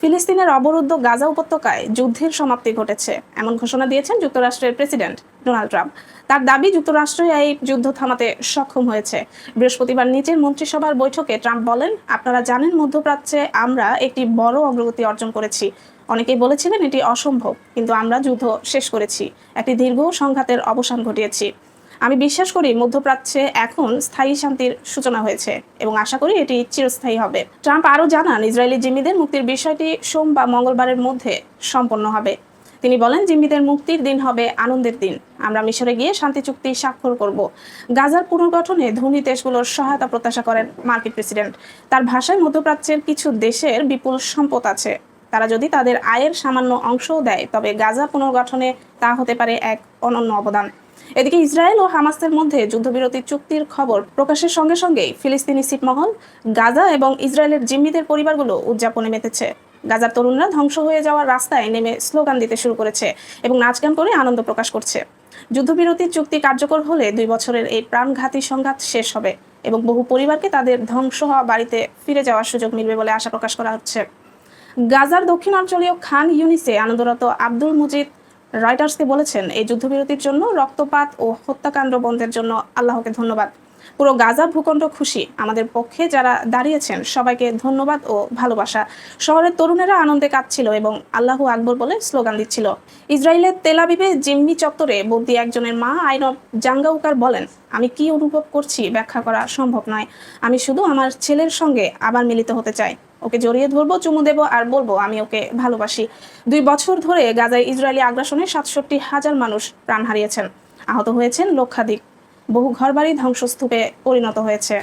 ফিলিস্তিনের অবরুদ্ধ গাজা উপত্যকায় যুদ্ধের সমাপ্তি ঘটেছে। এমন ঘোষণা দিয়েছেন যুক্তরাষ্ট্রের প্রেসিডেন্ট ডোনাল্ড ট্রাম্প। তার দাবি, যুক্তরাষ্ট্র এই যুদ্ধ থামাতে সক্ষম হয়েছে। বৃহস্পতিবার নিচের মন্ত্রিসভার বৈঠকে ট্রাম্প বলেন, আপনারা জানেন মধ্যপ্রাচ্যে আমরা একটি বড় অগ্রগতি অর্জন করেছি। অনেকেই বলেছিলেন এটি অসম্ভব, কিন্তু আমরা যুদ্ধ শেষ করেছি। একটি দীর্ঘ সংঘাতের অবসান ঘটিয়েছি। আমি বিশ্বাস করি মধ্যপ্রাচ্যে এখন স্থায়ী শান্তির সূচনা হয়েছে এবং আশা করি এটি চিরস্থায়ী হবে। ট্রাম্প আরও জানান, ইসরায়েলি জিম্মিদের মুক্তির বিষয়টি সোম বা মঙ্গলবারের মধ্যে সম্পন্ন হবে। তিনি বলেন, জিম্মিদের মুক্তির দিন হবে আনন্দের দিন। আমরা মিশরে গিয়ে শান্তি চুক্তি স্বাক্ষর করব। গাজার পুনর্গঠনে ধনী দেশগুলোর সহায়তা প্রত্যাশা করেন মার্কিন প্রেসিডেন্ট। তার ভাষায় মধ্যপ্রাচ্যের কিছু দেশের বিপুল সম্পদ আছে। তারা যদি তাদের আয়ের সামান্য অংশও দেয়, তবে গাজা পুনর্গঠনে তা হতে পারে এক অনন্য অবদান। এদিকে ইসরায়েল ও হামাসের মধ্যে যুদ্ধবিরতি চুক্তির খবর প্রকাশের সঙ্গে সঙ্গেই ফিলিস্তিনি ছিটমহল, গাজা এবং ইসরায়েলের জিম্মিদের পরিবারগুলো উদযাপনে মেতেছে। গাজার তরুণরা ধ্বংস হয়ে যাওয়ার রাস্তায় নেমে স্লোগান দিতে শুরু করেছে এবং নাচ গান করে আনন্দ প্রকাশ করছে। যুদ্ধবিরতি চুক্তি কার্যকর হলে দুই বছরের এই প্রাণঘাতী সংঘাত শেষ হবে এবং বহু পরিবারকে তাদের ধ্বংস হওয়া বাড়িতে ফিরে যাওয়ার সুযোগ মিলবে বলে আশা প্রকাশ করা হচ্ছে। গাজার দক্ষিণাঞ্চলীয় খান ইউনিসে আনন্দরত আব্দুল মুজিদ রয়টার্সকে বলেছেন, এই যুদ্ধবিরতির জন্য, রক্তপাত ও হত্যাকাণ্ড বন্ধের জন্য আল্লাহকে ধন্যবাদ। পুরো গাজা ভূখণ্ড খুশি। আমাদের পক্ষে যারা দাঁড়িয়েছেন, সবাইকে ধন্যবাদ ও ভালোবাসা। শহরের তরুণেরা আনন্দে কাঁদছিল এবং আল্লাহু আকবর বলে স্লোগান দিচ্ছিল। ইসরায়েলের তেলাবিবে জিম্মি চত্বরে বন্দি একজনের মা আইনব জাঙ্গাউকার বলেন, আমি কি অনুভব করছি? ব্যাখ্যা করা সম্ভব নয়। আমি শুধু আমার ছেলের সঙ্গে আবার মিলিত হতে চাই। ওকে জড়িয়ে ধরবো, চুমু দেবো আর বলব, আমি ওকে ভালোবাসি। দুই বছর ধরে গাজায় ইসরায়েলি আগ্রাসনে সাতষট্টি হাজার মানুষ প্রাণ হারিয়েছেন। আহত হয়েছেন লক্ষাধিক। বহু ঘরবাড়ি ধ্বংসস্তূপে পরিণত হয়েছে।